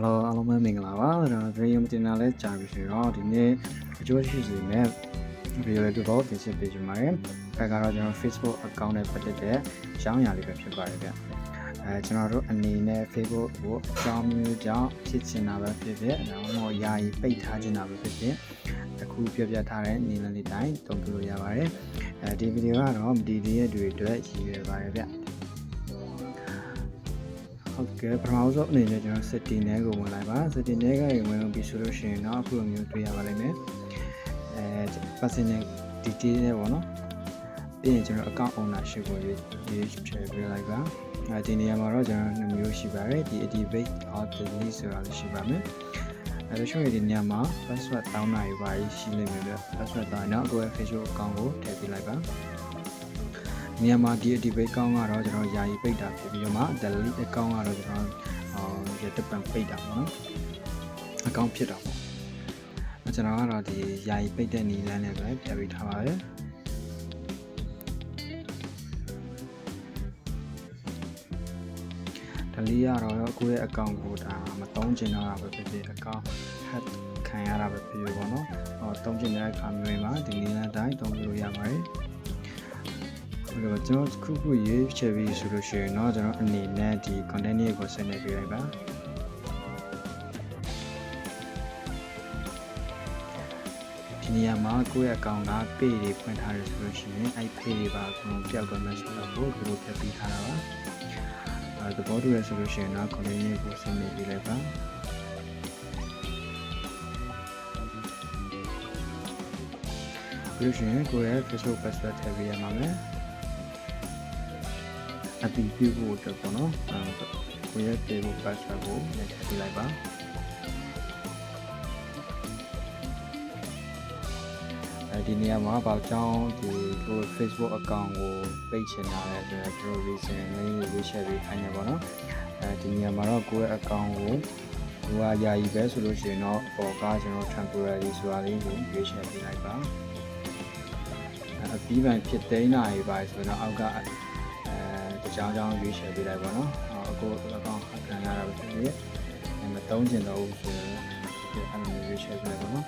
Hello အားလုံးပဲမင်္ဂလာပါကျွန်တော် video မတင်တာလဲကြာပြီဆိုတော့ဒီနေ့အကျိုးရှိစေမဲ့ video လေးတော့ပြင်ဆင်ပေးကြပါမယ်။အဲကတော့ကျွန်တော် Facebook account နဲ့ပတ်သက်တဲ့ရောင်းရာလေးပဲဖြစ်ပါတယ်ဗျ။အဲကျွန်တော်တို့အနေနဲ့ Facebook ကိုအကြောင်းမျိုးကြောင့်ဖြစ်ချင်တာပဲဖြစ်ဖြစ်ဒါမှမဟုတ်ယာယီပိတ်ထားချင်တာပဲဖြစ်ဖြစ်အခုပြပြထားတဲ့နေလလေးတိုင်းတုံ့ပြလို့ရပါတယ်။အဲဒီ video ကတော့မတီးတဲ့တွေအတွက်ရည်ရွယ်ပါတယ်ဗျ။ ဟုတ်ကဲ့ပထမဆုံးအနေနဲ့ကျွန်တော် setting ထဲကိုဝင်လိုက်ပါ setting ထဲကဝင်ပြီဆိုလို့ရှိရင်တော့အခုလိုမျိုးတွေ့ရပါလိမ့်မယ်အဲ personal detail နဲ့ပေါ့နော်ပြီးရင်ကျွန်တော် account ownership ကိုရွေးရွေးချယ်ပေးလိုက်ပါအဲဒီနေရာမှာတော့ကျွန်တော်နှစ်မျိုးရှိပါတယ်ဒီ activate or delete ဆိုတာလေးရှိပါမယ်အဲဒါဆိုရင်ဒီနေရာမှာ password တောင်းတာရပါရှိနေမယ်ဗျ password တောင်းရင်တော့ကိုယ့်ရဲ့ Facebook account ကိုထည့်ပေးလိုက်ပါ မြန်မာဒီ activate account ကတော့ကျွန်တော်ယာယီပိတ်တာဖြစ်ပြီးတော့မှ delete account ကတော့ကျွန်တော်အော်ရတပံပိတ်တာပေါ့နော် account ဖြစ်တာပေါ့အဲကျွန်တော်ကတော့ဒီယာယီပိတ်တဲ့နည်းလမ်းနဲ့ပဲပြပေးထားပါတယ်ဒလီကတော့ကိုယ့်ရဲ့ account ကိုဒါမတုံးချင်တော့တာပဲဖြစ်ဖြစ် account hack ခံရတာပဲဖြစ်ဖြစ်ပေါ့နော်ဟောတုံးချင်တဲ့အခါမျိုးမှာဒီနည်းလမ်းတိုင်းတုံးလို့ရပါတယ် ဟုတ်ကဲ့ကျွန်တော်ခုခုရေးချယ်ပြီးဆိုလို့ရှိရင်တော့ကျွန်တော်အနေနဲ့ဒီ content တွေကိုဆက်နေပြလိုက်ပါဒီနေရာမှာကိုယ့်ရဲ့အကောင့်က page တွေဖွင့်ထားရဆိုလို့ရှိရင်အဲ့ page တွေပါအကုန်ပြောက်တော့မှဆိုတော့ကိုယ်တို့ပြပြီးထားတာပါအဲသဘောတူရဆိုလို့ရှိရင်တော့ content တွေကိုဆက်နေပြလိုက်ပါပြီးလို့ရှိရင်ကိုယ့်ရဲ့ Facebook password ထည့်ပေးရမှာမယ် အတည်ပြုဖို့အတွက်ပေါ့နော်အဲကိုယ့်ရဲ့ Facebook password ကိုထည့်ပေးလိုက်ပါအဲဒီနေရာမှာဘာကြောင့်ဒီကို Facebook account ကိုပိတ်ချင်တာလဲဆိုတော့ကျွန်တော် reason လေးတွေ share ပေးခိုင်းနေပါတော့အဲဒီနေရာမှာတော့ကိုယ့်ရဲ့ account ကိုဟိုဟာယာယီပဲဆိုလို့ရှိရင်တော့ပေါ်ကားကျွန်တော် temporary ဆိုတာလေးကိုရွေးချယ်ပေးလိုက်ပါအပြီးပိုင်းဖြစ်သိမ်းတာတွေပါဆိုတော့အောက်က အဲတခြားကြောင်းရွေးချယ်ပေးလိုက်ပါတော့အခု account ခံရတာပဲဖြစ်ဖြစ်မတုံးကျင်တော့ဘူးဆိုရင်ဒီအမျိုးရွေးချယ်ပေးလိုက်ပါတော့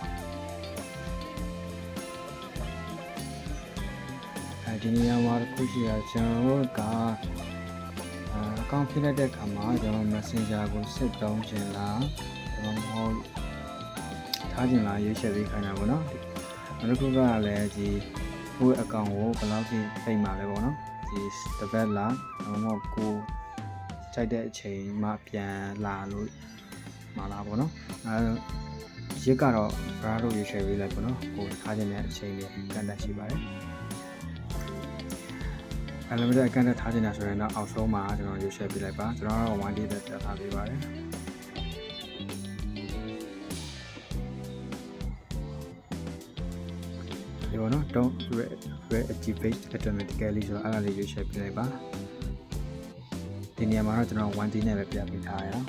အဲဒီနေရာမှာတစ်ခုရှိတာကျွန်တော်တို့ကအကောင့်ဖြစ်လိုက်တဲ့အခါမှာကျွန်တော် Messenger ကိုစစ်တုံးချင်လားကျွန်တော်မဟုတ်ထားချင်လားရွေးချယ်ပေးခိုင်းတာပေါ့နော်နောက်တစ်ခုကလည်းဒီကိုယ့်အကောင့်ကိုဘယ်လောက်ထိပိတ်မှာလဲပေါ့နော် ဒီတပတ်လားတော့ကိုကြိုက်တဲ့အချိန်မှပြန်လာလို့မလာပေါ့နော်အဲရစ်ကတော့ဘရာတို့ရွေးချယ်ပေးလိုက်ပေါ့နော်ကိုထားချင်တဲ့အချိန်လေးကန်တက်ရှိပါတယ်အဲ့လိုမျိုးအကန်တက်ထားချင်တာဆိုရင်တော့အောက်ဆုံးမှာကျွန်တော်ရွေးချယ်ပေးလိုက်ပါကျွန်တော်ကတော့ 1D ပဲပြထားပေးပါတယ် ဒီပေါ့နော် don't reactivate automatically ဆိုတော့အဲ့ဒါလေးရွေးချယ်ပေးလိုက်ပါဒီနေရာမှာတော့ကျွန်တော် 1D နဲ့ပဲပြပေးထားရအောင်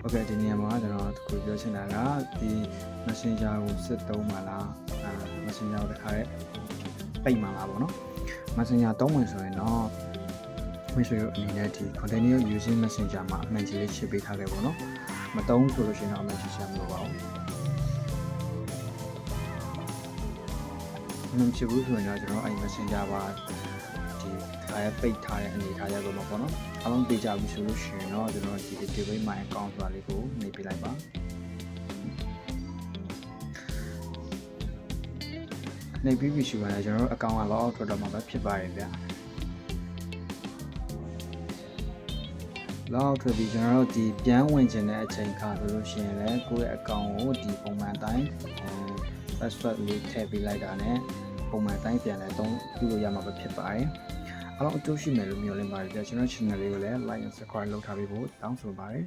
โอเคဒီနေရာမှာကျွန်တော်တခုပြောချင်တာကဒီ Messenger ကိုစစ်သုံးပါလားအဲ Messenger ကိုတခါရဲပိတ်မှာလားပေါ့နော် Messenger သုံးဝင်ဆိုရင်တော့မိတ်ဆွေတို့အနေနဲ့ဒီ continue using Messenger မှာအမှန်ကြီးလေးချစ်ပေးထားခဲ့ပေါ့နော်မသုံးဆိုလို့ရှိရင်တော့အမှန်ကြီးချမလို့ပါဘူး မဖြစ်ဘူးဆိုရင်တော့ကျွန်တော်အဲ့ Messenger ပါဒီခါရပိတ်ထားတဲ့အနေထားရတော့မှာပေါ့နော်အားလုံးသိကြပြီဆိုလို့ရှိရင်တော့ကျွန်တော်ဒီ database my account ဆိုတာလေးကိုနေပြလိုက်ပါနေပြီးပြီရှိပါလေကျွန်တော်တို့ account က log out ထွက်တော့မှာပဲဖြစ်ပါတယ်ဗျာ log out ထွက်ပြီးကျွန်တော်တို့ဒီပြန်ဝင်ခြင်းတဲ့အချိန်ခါဆိုလို့ရှိရင်လည်းကိုယ့်ရဲ့ account ကိုဒီပုံမှန်တိုင်းအဲ password လေးထည့်ပေးလိုက်တာ ਨੇ ပုံမှန်တိုင်းပြန်လဲသုံးပြုလို့ရမှာပဲဖြစ်ပါတယ်အားလုံးအကျိုးရှိမယ်လို့မျှော်လင့်ပါတယ်ကျွန်တော် channel လေးကိုလည်း like and subscribe လုပ်ထားပေးဖို့တောင်းဆိုပါတယ်